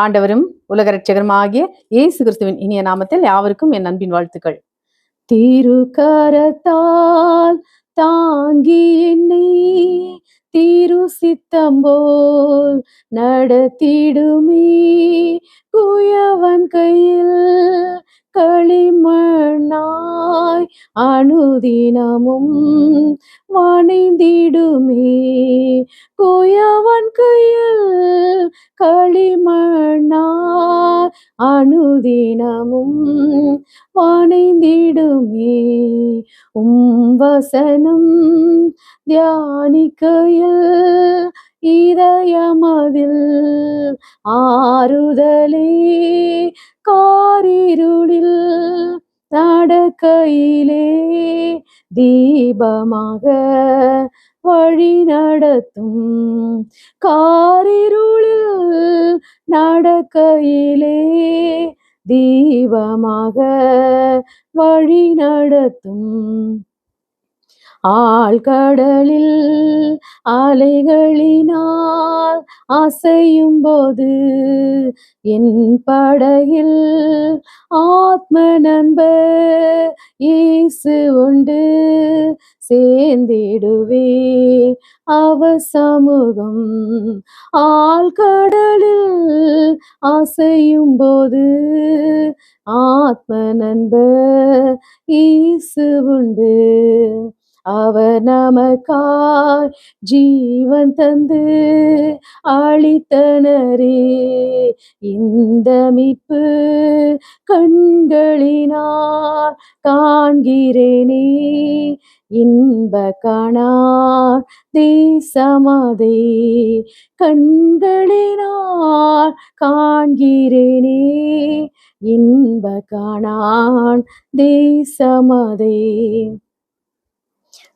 ஆண்டவரும் உலக ரட்சகருமாகிய இயேசு கிறிஸ்துவின் இனிய நாமத்தில் யாவருக்கும் என் அன்பின் வாழ்த்துக்கள். திருக்கரத்தால் தாங்கி என்னை திரு சித்தம்போல் நடத்திடுமே குயவன் கையில் களிமண்ணாய் அனுதினமும் வணிந்திடுமே. குயவன் கையில் களிமண்ணாய் அனுதினமும் வணிந்திடுமே. உம் வசனம் தியானிக்கையில் இதயமதில் ஆறுதலே கா நடக்கையிலே தீபமாக வழி நடத்தும். காரிருளில் நடக்கையிலே தீபமாக வழி நடத்தும். ஆழ்கடலில் அலைகளினால் அசையும் போது என் படகில் ஆத்ம நண்பர் இயேசு உண்டு. சேர்ந்திடுவே அவ சமூகம். ஆழ்கடலில் அசையும் போது ஆத்ம நண்பர் இயேசு உண்டு. அவர் நமக்காய் ஜீவன் தந்து அளித்தனரே இந்த மீட்பு கண்களினால் காண்கிறேனே. இன்ப காணார் தேசமதே. கண்களினால் காண்கிறேனே. இன்ப காணான் தேசமதே.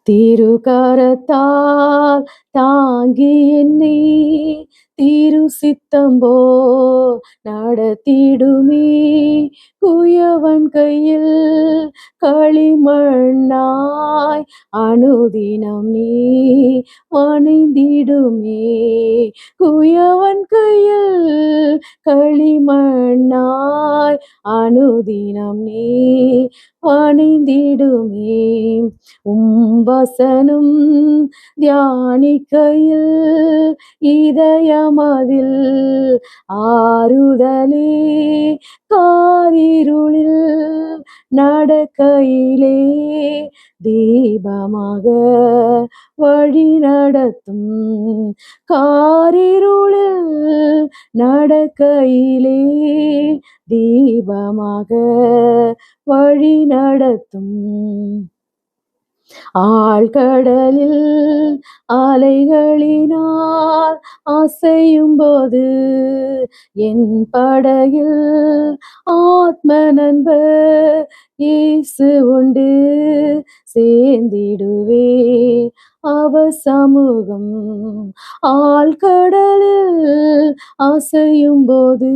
திருக்கரத்தால் தாங்கி என்னை திரு சித்தம்போ நடத்திடுமே. குயவன் கையில் களிமண்ணாய் அனுதினம் நீ வணைந்திடுமே குயவன் கையில் களிமண்ணாய் அனுதினம் நீ வணைந்திடுமே உம் வசனம் தியானிக்கையில் இதயமதில் ஆறுதலே காரிருளில் நடக்கையிலே தீபமாக வழி நடத்தும். காரிருளில் நடக்கையிலே தீபமாக வழி நடத்தும். ஆழ்கடலில் அலைகளினால் அசையும் போது என் படகில் ஆத்ம நண்பர் இயேசு உண்டு சேர்ந்திடுவே. அவ சமூகம் ஆழ்கடலில் அசையும் போது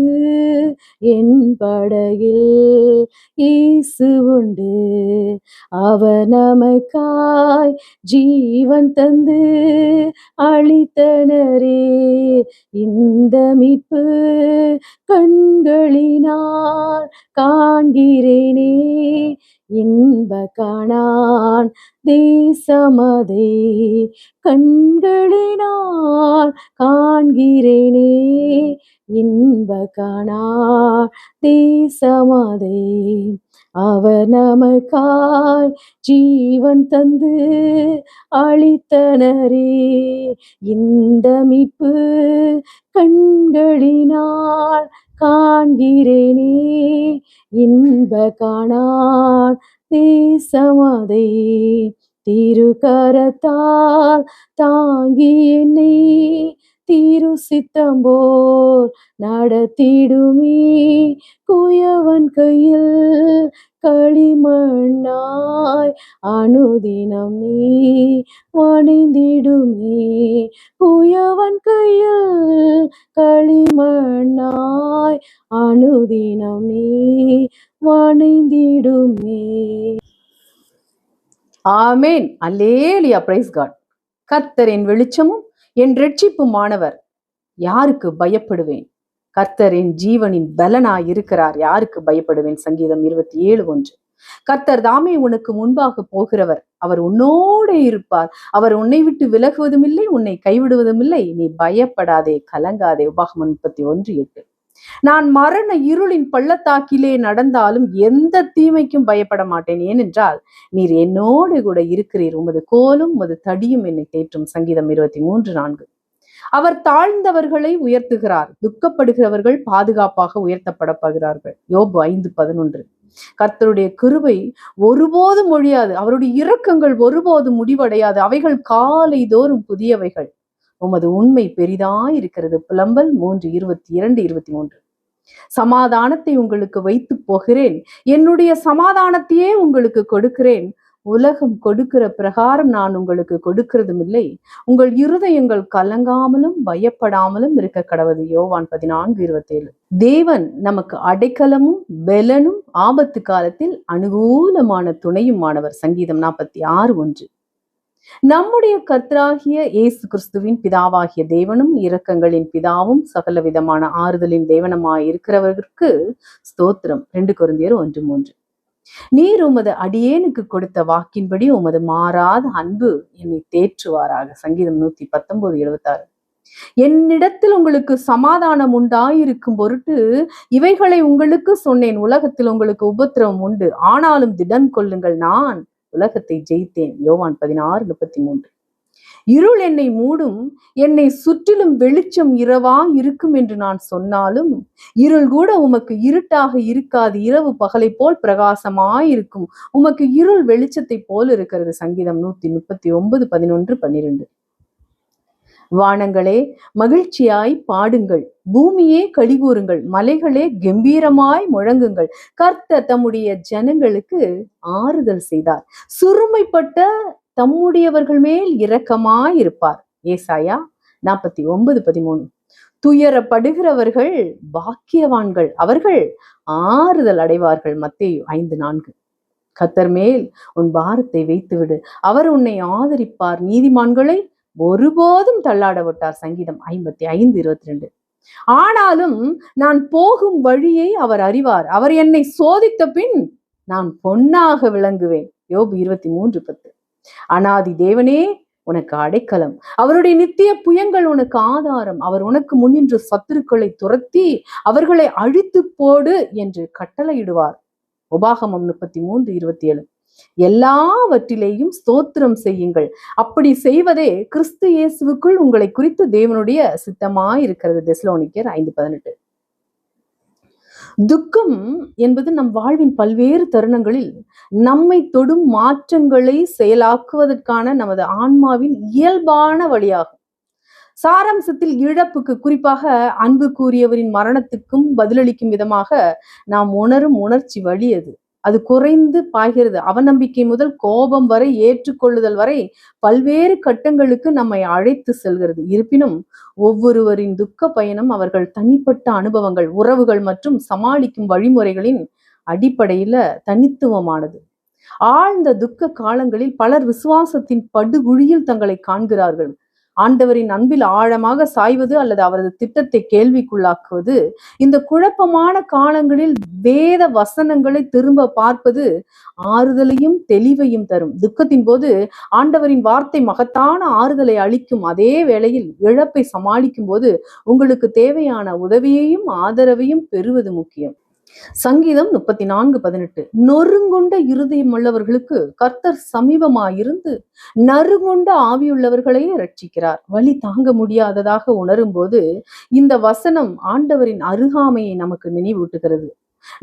என் படகில் இயேசு உண்டு. அவர் நமக்காய் ஜீவன் தந்து அளித்தனரே. இந்த மீட்பு கண்களினால் காண்கிறேனே. இன்ப காணான் தேசமதே கண்களினால் காண்கிறேனே. இன்ப காணான் தேசமதே அவர் நமக்காய் ஜீவன் தந்து அளித்தனரே. இந்த மீட்பு கண்களினால் காண்கிறேனே. இன்ப காணான் தேசமதை திருக்கரத்தால் தாங்கி என்னை திரு சித்தம்போர் நடத்திடுமே. குயவன் கையில் களிமண்ணாய் அனுதினம் நீ வணிந்திடுமே. குயவன் கையில் களிமண்ணாய் அனுதினமே வணைந்திடுமே. ஆமேன். அல்லேலியா. பிரைஸ் காட் கர்த்தரின் வெளிச்சமும் என் ரட்சிப்புமானவர் யாருக்கு பயப்படுவேன்? கர்த்தரின் ஜீவனின் பலனாய் இருக்கிறார். யாருக்கு பயப்படுவேன்? சங்கீதம் இருபத்தி ஏழு ஒன்று. கர்த்தர் தாமே உனக்கு முன்பாக போகிறவர். அவர் உன்னோடு இருப்பார். அவர் உன்னை விட்டு விலகுவதும் இல்லை உன்னை கைவிடுவதும் இல்லை நீ பயப்படாதே கலங்காதே. உபாகமம் முப்பத்தி ஒன்று எட்டு. நான் மரண இருளின் பள்ளத்தாக்கிலே நடந்தாலும் எந்த தீமைக்கும் பயப்பட மாட்டேன். ஏனென்றால் நீர் என்னோடு கூட இருக்கிறீர். உமது கோலும் உமது தடியும் என்னை தேற்றும். சங்கீதம் இருபத்தி மூன்று நான்கு. அவர் தாழ்ந்தவர்களை உயர்த்துகிறார். துக்கப்படுகிறவர்கள் பாதுகாப்பாக உயர்த்தப்படப்படுகிறார்கள். யோபு ஐந்து பதினொன்று. கர்த்தருடைய கிருபை ஒருபோதும் ஒழியாது. அவருடைய இரக்கங்கள் ஒருபோதும் முடிவடையாது. அவைகள் காலை தோறும் புதியவைகள். உமது உண்மை பெரிதாயிருக்கிறது. புலம்பல் மூன்று இருபத்தி இரண்டு இருபத்தி மூன்று. சமாதானத்தை உங்களுக்கு வைத்து போகிறேன். என்னுடைய சமாதானத்தையே உங்களுக்கு கொடுக்கிறேன். உலகம் கொடுக்கிற பிரகாரம் நான் உங்களுக்கு கொடுக்கிறதும் இல்லை. உங்கள் இருதயங்கள் கலங்காமலும் பயப்படாமலும் இருக்க கடவுது. யோவான் பதினான்கு இருபத்தேழு. தேவன் நமக்கு அடைக்கலமும் பெலனும் ஆபத்து காலத்தில் அனுகூலமான துணையுமானவர். சங்கீதம் நாற்பத்தி ஆறு ஒன்று. நம்முடைய கர்த்தராகிய இயேசு கிறிஸ்துவின் பிதாவாகிய தேவனும் இரக்கங்களின் பிதாவும் சகல விதமான ஆறுதலின் தேவனமாய் இருக்கிறவர்களுக்கு ஸ்தோத்திரம். ரெண்டு குருந்தியர் ஒன்று மூன்று. நீர் உமது அடியேனுக்கு கொடுத்த வாக்கின்படி உமது மாறாத அன்பு என்னை தேற்றுவாராக. சங்கீதம் நூத்தி பத்தொன்பது எழுபத்தாறு என்னிடத்தில் உங்களுக்கு சமாதானம் உண்டாயிருக்கும் பொருட்டு இவைகளை உங்களுக்கு சொன்னேன். உலகத்தில் உங்களுக்கு உபத்திரவம் உண்டு. ஆனாலும் திடன் கொள்ளுங்கள் நான். உலகத்தை ஜெயித்தேன். யோவான் பதினாறு முப்பத்தி மூன்று இருள் என்னை மூடும் என்னை சுற்றிலும் வெளிச்சம் இரவா இருக்கும் என்று நான் சொன்னாலும் இருள் கூட உமக்கு இருட்டாக இருக்காது. இரவு பகலை போல் பிரகாசமாயிருக்கும். உமக்கு இருள் வெளிச்சத்தை போல் இருக்கிறது. சங்கீதம் நூத்தி முப்பத்தி ஒன்பது பதினொன்று பன்னிரெண்டு. வானங்களே மகிழ்ச்சியாய் பாடுங்கள். பூமியே கழிகூறுங்கள். மலைகளே கம்பீரமாய் முழங்குங்கள். கர்த்த தம்முடைய ஜனங்களுக்கு ஆறுதல் செய்தார். சுருமைப்பட்ட தம்முடையவர்கள் மேல் இரக்கமாய் இருப்பார். ஏசாயா நாற்பத்தி ஒன்பது பதிமூணு. துயரப்படுகிறவர்கள் பாக்கியவான்கள். அவர்கள் ஆறுதல் அடைவார்கள். மத்தேயு ஐந்து நான்கு. கத்தர் மேல் உன் பாரத்தை வைத்துவிடு. அவர் உன்னை ஆதரிப்பார். நீதிமான்களை ஒருபோதும் தள்ளாட விட்டார் சங்கீதம் ஐம்பத்தி ஐந்து இருபத்தி ரெண்டு. ஆனாலும் நான் போகும் வழியை அவர் அறிவார். அவர் என்னை சோதித்த பின் நான் பொன்னாக விளங்குவேன். யோபு இருபத்தி மூன்று பத்து. அனாதி தேவனே உனக்கு அடைக்கலம். அவருடைய நித்திய புயங்கள் உனக்கு ஆதாரம். அவர் உனக்கு முன்னின்று சத்துருக்களை துரத்தி அவர்களை அழித்து போடு என்று கட்டளையிடுவார். உபாகமம் முப்பத்தி மூன்று இருபத்தி ஏழு. எல்லாவற்றிலேயும் ஸ்தோத்திரம் செய்யுங்கள். அப்படி செய்வதே கிறிஸ்து இயேசுவுக்குள் உங்களை குறித்து தேவனுடைய சித்தமாய் இருக்கிறது தெஸ்லோனிக்கர் ஐந்து பதினெட்டு. துக்கம் என்பது நம் வாழ்வின் பல்வேறு தருணங்களில் நம்மை தொடும் மாற்றங்களை செயலாக்குவதற்கான நமது ஆன்மாவின் இயல்பான வழியாகும். சாராம்சத்தில் இழப்புக்கு குறிப்பாக அன்பு கூறியவரின் மரணத்துக்கும் பதிலளிக்கும் விதமாக நாம் உணரும் உணர்ச்சி வழி அது. அது குறைந்து பாய்கிறது. அவநம்பிக்கை முதல் கோபம் வரை ஏற்றுக்கொள்ளுதல் வரை பல்வேறு கட்டங்களுக்கு நம்மை அழைத்து செல்கிறது. இருப்பினும் ஒவ்வொருவரின் துக்க பயணம் அவர்கள் தனிப்பட்ட அனுபவங்கள் உறவுகள் மற்றும் சமாளிக்கும் வழிமுறைகளின் அடிப்படையில தனித்துவமானது. ஆழ்ந்த துக்க காலங்களில் பலர் விசுவாசத்தின் படுகுழியில் தங்களை காண்கிறார்கள். ஆண்டவரின் அன்பில் ஆழமாக சாய்வது அல்லது அவரது திட்டத்தை கேள்விக்குள்ளாக்குவது இந்த குழப்பமான காலங்களில் வேத வசனங்களை திரும்ப பார்ப்பது ஆறுதலையும் தெளிவையும் தரும். துக்கத்தின் போது ஆண்டவரின் வார்த்தை மகத்தான ஆறுதலை அளிக்கும். அதே வேளையில் இழப்பை சமாளிக்கும் போது உங்களுக்கு தேவையான உதவியையும் ஆதரவையும் பெறுவது முக்கியம். சங்கீதம் முப்பத்தி நான்கு பதினெட்டு. நொறுங்கொண்ட இருதயம் உள்ளவர்களுக்கு கர்த்தர் சமீபமாயிருந்து நறுங்கொண்ட ஆவியுள்ளவர்களையே ரட்சிக்கிறார் வழி தாங்க முடியாததாக உணரும் போது இந்த வசனம் ஆண்டவரின் அருகாமையை நமக்கு நினைவூட்டுகிறது.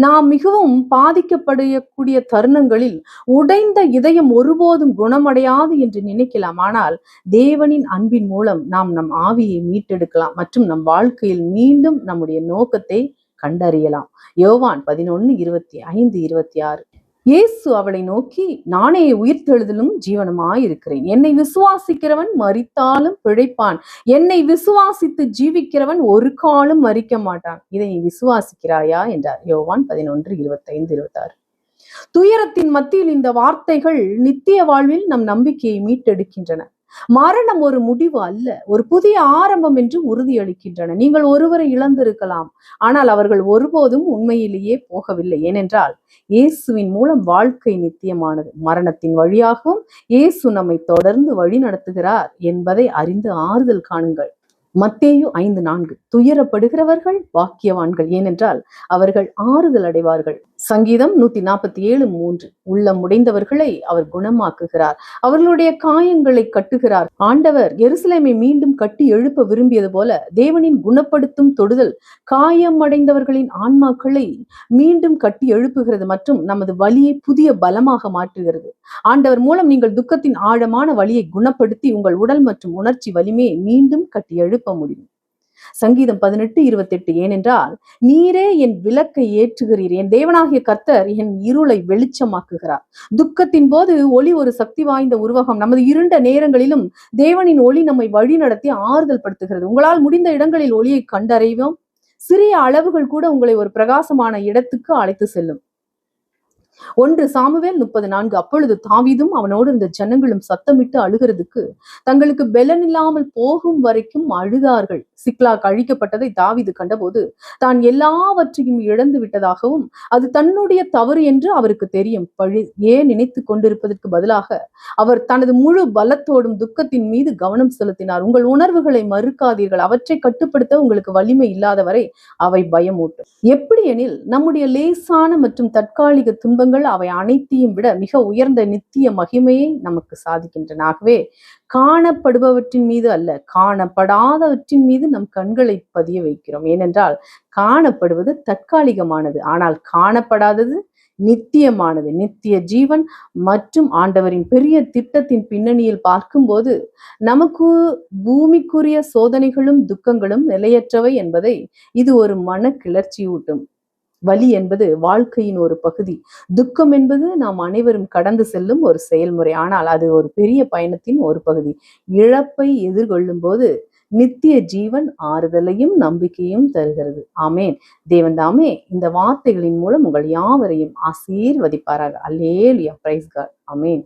நாம் மிகவும் பாதிக்கப்படக்கூடிய தருணங்களில் உடைந்த இதயம் ஒருபோதும் குணமடையாது என்று நினைக்கலாம். ஆனால் தேவனின் அன்பின் மூலம் நாம் நம் ஆவியை மீட்டெடுக்கலாம். மற்றும் நம் வாழ்க்கையில் மீண்டும் நம்முடைய நோக்கத்தை கண்டறியலாம். யோவான் பதினொன்னு இருபத்தி ஐந்து இருபத்தி ஆறு. இயேசு அவளை நோக்கி நானே உயிர்த்தெழுதலும் ஜீவனமாய் இருக்கிறேன் என்னை விசுவாசிக்கிறவன் மரித்தாலும் பிழைப்பான். என்னை விசுவாசித்து ஜீவிக்கிறவன் ஒரு காலும் மறிக்க மாட்டான். இதை நீ விசுவாசிக்கிறாயா? என்றார். யோவான் பதினொன்று இருபத்தைந்து இருபத்தாறு துயரத்தின் மத்தியில் இந்த வார்த்தைகள் நித்திய வாழ்வில் நம் நம்பிக்கையை மீட்டெடுக்கின்றன. மரணம் ஒரு முடிவு அல்ல ஒரு புதிய ஆரம்பம் என்று உறுதியளிக்கின்றன. நீங்கள் ஒருவரை இழந்திருக்கலாம் ஆனால் அவர்கள் ஒருபோதும் உண்மையிலேயே போகவில்லை. ஏனென்றால் இயேசுவின் மூலம் வாழ்க்கை நித்தியமானது. மரணத்தின் வழியாகவும் இயேசு நம்மை தொடர்ந்து வழி நடத்துகிறார் என்பதை அறிந்து ஆறுதல் காணுங்கள். மத்தேயு ஐந்து நான்கு. துயரப்படுகிறவர்கள் பாக்கியவான்கள் ஏனென்றால் அவர்கள் ஆறுதல் அடைவார்கள். சங்கீதம் நூத்தி நாற்பத்தி ஏழு மூன்று. உள்ளம் உடைந்தவர்களை அவர் குணமாக்குகிறார். அவர்களுடைய காயங்களை கட்டுகிறார். ஆண்டவர் எருசலேமை மீண்டும் கட்டி எழுப்ப விரும்பியது போல தேவனின் குணப்படுத்தும் தொடுதல் காயம் அடைந்தவர்களின் ஆன்மாக்களை மீண்டும் கட்டி எழுப்புகிறது மற்றும் நமது வலியை புதிய பலமாக மாற்றுகிறது. ஆண்டவர் மூலம் நீங்கள் துக்கத்தின் ஆழமான வழியை குணப்படுத்தி உங்கள் உடல் மற்றும் உணர்ச்சி வலிமையை மீண்டும் கட்டி எழு எழுப்ப முடியும். சங்கீதம் பதினெட்டு இருபத்தெட்டு ஏனென்றால் நீரே என் விளக்கை ஏற்றுகிறீர். என் தேவனாகிய கர்த்தர் என் இருளை வெளிச்சமாக்குகிறார். துக்கத்தின் போது ஒளி ஒரு சக்தி வாய்ந்த உருவகம். நமது இருண்ட நேரங்களிலும் தேவனின் ஒளி நம்மை வழி நடத்தி ஆறுதல் படுத்துகிறது. உங்களால் முடிந்த இடங்களில் ஒளியை கண்டறிவோம். சிறிய அளவுகள் கூட உங்களை ஒரு பிரகாசமான இடத்துக்கு அழைத்து செல்லும். ஒன்று சாமுவேல் முப்பது நான்கு. அப்பொழுது தாவிதும் அவனோடு இருந்த ஜனங்களும் சத்தமிட்டு அழுகிறதுக்கு தங்களுக்கு பெலன் இல்லாமல் போகும் வரைக்கும் அழுதார்கள். சிக்லாக் அழிக்கப்பட்டதை தாவிது கண்டபோது தான் எல்லாவற்றையும் இழந்து விட்டதாகவும் அது தன்னுடைய தவறு என்று அவருக்கு தெரியும். பழி ஏன் நினைத்து கொண்டிருப்பதற்கு பதிலாக அவர் தனது முழு பலத்தோடும் துக்கத்தின் மீது கவனம் செலுத்தினார். உங்கள் உணர்வுகளை மறுக்காதீர்கள். அவற்றை கட்டுப்படுத்த உங்களுக்கு வலிமை இல்லாதவரை அவை பயமூட்டும். எப்படி எனில் நம்முடைய லேசான மற்றும் தற்காலிக துன்பங்கள் அவை அனைத்தையும் விட மிக உயர்ந்த நித்திய மகிமையை நமக்கு சாதிக்கின்றன. ஆகவே காணப்படுபவற்றின் மீது அல்ல காணப்படாதவற்றின் மீது நம் கண்களை பதிய வைக்கிறோம். ஏனென்றால் காணப்படுவது தற்காலிகமானது ஆனால் காணப்படாதது நித்தியமானது. நித்திய ஜீவன் மற்றும் ஆண்டவரின் பெரிய திட்டத்தின் பின்னணியில் பார்க்கும்போது நமக்கு பூமிக்குரிய சோதனைகளும் துக்கங்களும் நிலையற்றவை என்பதை இது ஒரு மன கிளர்ச்சியூட்டும் வலி என்பது வாழ்க்கையின் ஒரு பகுதி. துக்கம் என்பது நாம் அனைவரும் கடந்து செல்லும் ஒரு செயல்முறை. ஆனால் அது ஒரு பெரிய பயணத்தின் ஒரு பகுதி. இழப்பை எதிர்கொள்ளும் போது நித்திய ஜீவன் ஆறுதலையும் நம்பிக்கையும் தருகிறது. ஆமேன். தேவன் தாமே இந்த வார்த்தைகளின் மூலம் உங்கள் யாவரையும் ஆசீர்வதிப்பாராக. அல்லேலியா. பிரைஸ் காட் ஆமேன்.